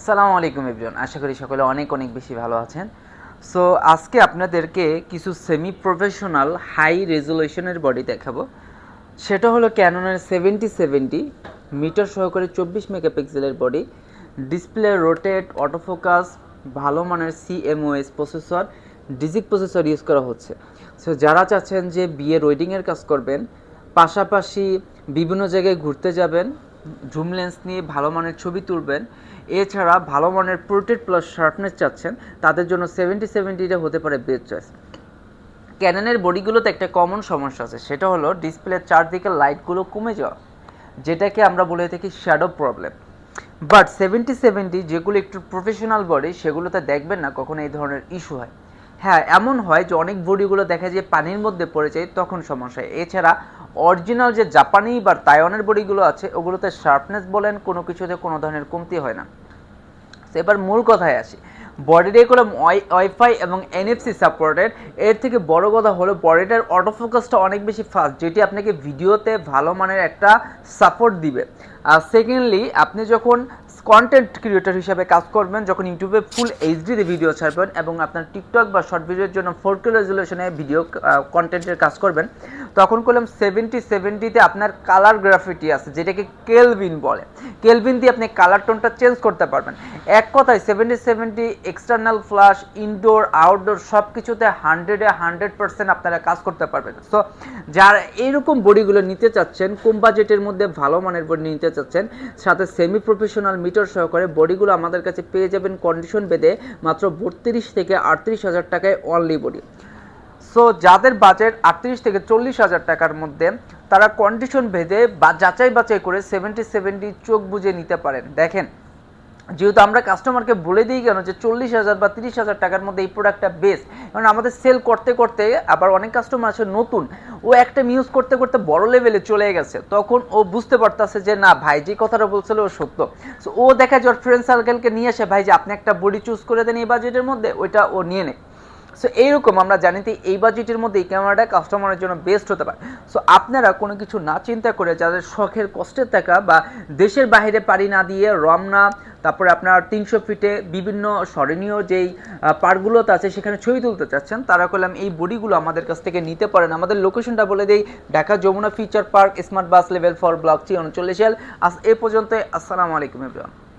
আসসালামু আলাইকুম এভরিওয়ান, আশা করি সকলে অনেক অনেক বেশি ভালো আছেন। সো আজকে আপনাদেরকে কিছু সেমি প্রফেশনাল হাই রেজুলেশনের বডি দেখাবো। সেটা হলো ক্যাননের সেভেন্টি সেভেন্টি মিটার সহকারে চব্বিশ মেগাপিক্সেলের বডি ডিসপ্লে রোটেট অটোফোকাস ভালো মানের CMOS processor DIGIC processor use করা হচ্ছে। সো যারা চাচ্ছেন যে বিয়ে ওয়েডিংয়ের কাজ করবেন, পাশাপাশি বিভিন্ন জায়গায় ঘুরতে যাবেন জুম লেন্স নিয়ে ভালো মানের ছবি তুলবেন এছাড়া ভালো মানের প্রোটেট প্লাস শার্পনেস চাচ্ছেন, তাদের জন্য সেভেন্টি সেভেন্টিটা হতে পারে বেস্ট চয়েস ক্যাননের বডিগুলোতে একটা কমন সমস্যা আছে, সেটা হলো ডিসপ্লের চারদিকে লাইটগুলো কমে যাওয়া, যেটাকে আমরা বলে থাকি shadow problem but seventy seventy যেগুলো একটু প্রফেশনাল বডি সেগুলোতে দেখবেন না কখনো এই ধরনের ইস্যু হয়। হ্যাঁ এমন হয় যে অনেক বডিগুলো দেখা যায় পানির মধ্যে পড়ে যায়, তখন সমস্যা এছাড়া অরিজিনাল যে জাপানি বা তাইওয়ানের বডিগুলো আছে, ওগুলোতে শার্পনেস বলেন, কোনো কিছুতে কোনো ধরনের কমতি হয় না। এবার মূল কথায় আসি। বডিটা এগুলো ওয়াইফাই এবং এনএফসি সাপোর্টেড এর থেকে বড় কথা হলো বডিটার অটোফোকাসটা অনেক বেশি ফাস্ট যেটি আপনাকে ভিডিওতে ভালো মানের একটা সাপোর্ট দিবে। সেকেন্ডলি আপনি যখন কন্টেন্ট ক্রিয়েটর হিসাবে কাজ করবেন, যখন ইউটিউবে ফুল এইচডিতে ভিডিও ছাড়বেন এবং আপনার টিকটক বা শর্ট ভিডিওর জন্য ফোর কে রেজুলেশনে ভিডিও কন্টেন্টের কাজ করবেন, তখন করলাম সেভেন্টি সেভেন্টিতে আপনার কালার গ্রাফিটি আছে, যেটাকে কেলভিন বলে। কেলভিন দিয়ে আপনি কালার টোনটা চেঞ্জ করতে পারবেন। এক কথায় seventy seventy external flash indoor outdoor সব কিছুতে হান্ড্রেডে হান্ড্রেড পার্সেন্ট আপনারা কাজ করতে পারবেন। সো যারা এইরকম বডিগুলো নিতে চাচ্ছেন, কম বাজেটের মধ্যে ভালো মানের বডি নিতে চাচ্ছেন সাথে সেমি প্রফেশনাল মিটার সহকারে বডিগুলো আমাদের কাছে পেয়ে যাবেন কন্ডিশন বেঁধে মাত্র বত্রিশ থেকে আটত্রিশ হাজার টাকায় অনলি বডি সো যাদের বাজেট আটত্রিশ থেকে চল্লিশ হাজার টাকার মধ্যে, তারা কন্ডিশন ভেদে বা যাচাই বাছাই করে সেভেন্টি সেভেন্টি চোখ বুঝে নিতে পারেন। দেখেন যেহেতু আমরা কাস্টমারকে বলে দিই কেন যে চল্লিশ হাজার বা তিরিশ হাজার টাকার মধ্যে এই প্রোডাক্টটা বেস্ট কারণ আমাদের সেল করতে করতে আবার অনেক কাস্টমার আছে নতুন, ও একটা মিউজ করতে করতে বড় লেভেলে চলে গেছে। তখন ও বুঝতে পারতেছে যে না, ভাই, যে কথাটা বলছিল ও সত্য। সো ও দেখা যায় ওর ফ্রেন্ড সার্কেলকে নিয়ে আসে, ভাই, যে আপনি একটা বডি চুজ করে দেন এই বাজেটের মধ্যে, ওইটা ও নিয়ে নেয়। সো এইরকম আমরা জানি যে এই বাজেটের মধ্যে এই ক্যামেরাটা কাস্টমারের জন্য বেস্ট হতে পারে। সো আপনারা কোনো কিছু না চিন্তা করে যাদের শখের কষ্টের টাকা বা দেশের বাইরে পাড়ি না দিয়ে রমনা, তারপরে আপনার তিনশো ফিটে বিভিন্ন স্মরণীয় যেই পার্কগুলোতে আছে, সেখানে ছবি তুলতে চাচ্ছেন, তারা করলাম এই বডিগুলো আমাদের কাছ থেকে নিতে পারেন। আমাদের লোকেশনটা বলে দেই, Dhaka Jamuna Future Park smart bus level four block three উনচল্লিশ আজ এ পর্যন্ত আসসালামু আলাইকুম এভরিওয়ান